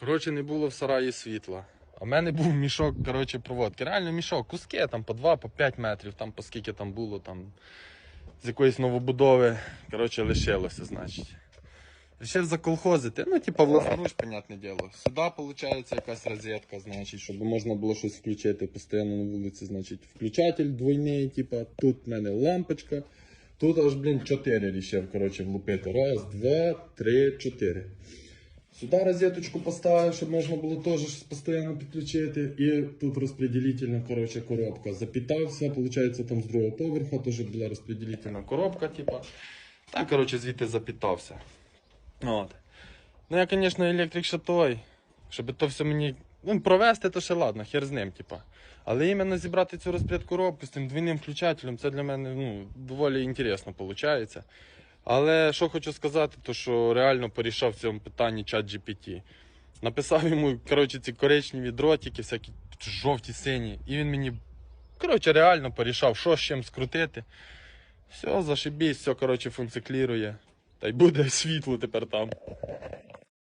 Коротше, не було в сараї світла. А в мене був мішок, коротше, проводки. Реально мішок, куски там по 2, по 5 метрів, там по скільки там було, там з якоїсь новобудови. Коротше, лишилося, значить. Рішив заколхозити. Ну, типа власноруч, понятне діло. Сюди, виходить, якась розетка, значить, щоб можна було щось включити постійно на вулиці. Значить, включатель двойний, типа, тут в мене лампочка. Тут аж, блін, чотири рішив, коротше, влупити. Раз, два, три, чотири. Сюди розеточку поставив, щоб можна було теж постійно підключити. І тут розподілительна коротше, коробка. Запітався, виходить, там з другого поверху теж була розподілительна коробка, типа. Та, коротше, звідти запітався. От. Ну, я, звісно, електрик ще той, щоб то все мені. Ну, провести, то ще ладно, хер з ним, типа. Але іменно зібрати цю розпряд коробку з тим двійним включателем, це для мене ну, доволі інтересно виходить. Але що хочу сказати, то що реально порішав в цьому питанні чат GPT. Написав йому, коротше, ці коричневі дротики, всякі жовті сині, і він мені, коротше, реально порішав, що з чим скрутити. Все, зашибісь, все, коротше, функціклірує. Та й буде світло тепер там.